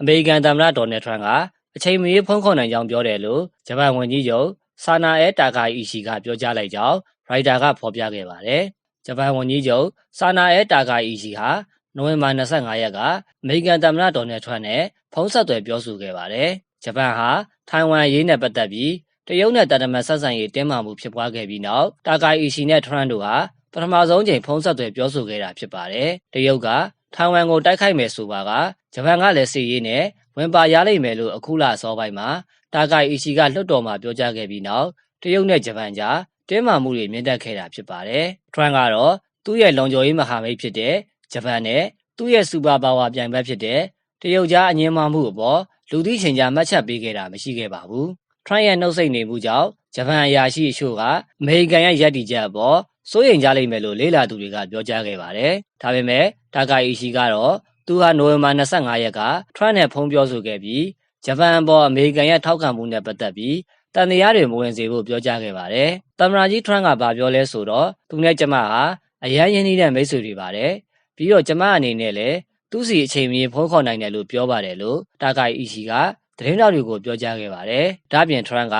အမေရိကန်သမ္မတဒေါ်နယ်ထရန့်ကအချိန်မီဖုံးခေါ်နိုင်ကြောင်းပြောတယ်လို့ဂျပန်ဝန်ကြီးချုပ်ဆာနာအဲတာကာအီရှီကပြောကြားလိုက်ကြောင်းရိုက်တာကဖော်ပြခဲ့ပါတယ်။ဂျပန်ဝန်ကြီးချုပ်ဆာနာအဲတာကာအီရှီဟာနိုဝင်ဘာ25ရက်ကအမေရိကန်သမ္မတဒေါ်နယ်ထရန့်နဲ့ဖုံးဆက်သွယ်ပြောဆိုခဲ့ပါတယ်။ဂျပန်ဟာထိုင်ဝမ်ရေးနဲ့ပတ်သက်ပြီးတရုတ်နဲ့တာတမန်ဆက်ဆံရေးတင်းမာမှုဖြစ်ပွားခဲ့ပြီးနောက်တာကာအီရှီနဲ့ထရန့်တို့ဟာပထမဆုံးချိန်ဖုံးဆက်သွယ်ပြောဆိုခဲ့တာဖြစ်ပါတယ်။တရုတ်ကထိုင်ဝမ်ကိုတိုက်ခိုက်မယ်ဆိုပါက ဂျပန်ကလည်းစီရေးနဲ့ဝင်ပါရလိမ့်မယ်လို့အခုလအစောပိုင်းမှာတာကာအီရှီကလွှတ်တော်မှာပြောကြားခဲ့ပြီးနောက်တရုတ်နဲ့ဂျပန်ကြားတင်းမာမှုတွေမြင့်တက်ခဲ့တာဖြစ်ပါတယ်။ထရန့်ကတော့သူ့ရဲ့လုံခြုံရေးမဟာမိတ်ဖြစ်တဲ့ဂျပန်နဲ့သူ့ရဲ့စူပါပါဝါပြိုင်ဘက်ဖြစ်တဲ့တရုတ်ကြားအငင်းမမှုအပေါ်လူသိရှင်ကြားမှတ်ချက်ပေးခဲ့တာမရှိခဲ့ပါဘူး။ထရန့်ရဲ့နှုတ်ဆက်နေမှုကြောင့်ဂျပန်အရာရှိအချို့ကအမေရိကန်ရဲ့ရည်တည်ချက်အပေါ်စိုးရိမ်ကြလိမ့်မယ်လို့လေ့လာသူတွေကပြောကြားခဲ့ပါတယ်။ဒါပေမဲ့တာကာအီရှီကတော့ သူဟာနိုဝင်ဘာ25ရက်ကထရန့်နဲ့ဖုန်းပြောဆိုခဲ့ပြီးဂျပန်အပေါ်အမေရိကန်ရဲ့ထောက်ခံမှုနဲ့ပတ်သက်ပြီးတန်တရားတွေမဝင်စေဖို့ပြောကြားခဲ့ပါတယ်။သမ္မတကြီးထရန့်ကဘာပြောလဲဆိုတော့သူနဲ့ကျမဟာအရန်ရင်းနှီးတဲ့မိတ်ဆွေတွေပါတယ်။ပြီးတော့ကျမအနေနဲ့လည်းသူ့စီအချိန်မီဖုန်းခေါ်နိုင်တယ်လို့ပြောပါတယ်လို့တာကာအီရှီကသတင်းတော်တွေကိုပြောကြားခဲ့ပါတယ်။ဒါ့ပြင်ထရန့်က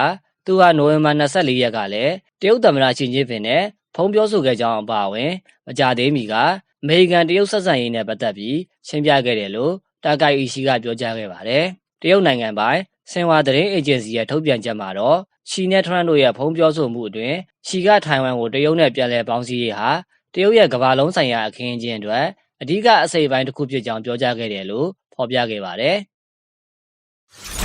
သူဟာနိုဝင်ဘာ24ရက်ကလည်းတရုတ်သမ္မတရှင်ကျင်းပင်နဲ့ဖုန်းပြောဆိုခဲ့ကြောင်းအပါအဝင်မကြသေးမီကအမေရိကန်တရုတ်ဆက်ဆံရေးနဲ့ပတ်သက်ပြီး ရှင်းပြခဲ့တယ်လို့တာကိုင်အီရှိကပြောကြားခဲ့ပါတယ်။တရုတ်နိုင်ငံပိုင်ဆင်ဝါသတင်းအေဂျင်စီရဲ့ထုတ်ပြန်ချက်မှာတော့ရှီနဲ့ထရန့်တို့ရဲ့ဖုန်းပြောဆိုမှုအတွင်ရှီကထိုင်ဝမ်ကိုတရုတ်နဲ့ပြန်လည်ပေါင်းစည်းရေးဟာတရုတ်ရဲ့ကမ္ဘာလုံးဆိုင်ရာအခင်းအကျင်းအတွက်အဓိကအစိပ်ပိုင်းတစ်ခုဖြစ်ကြောင်းပြောကြားခဲ့တယ်လို့ဖော်ပြခဲ့ပါတယ်။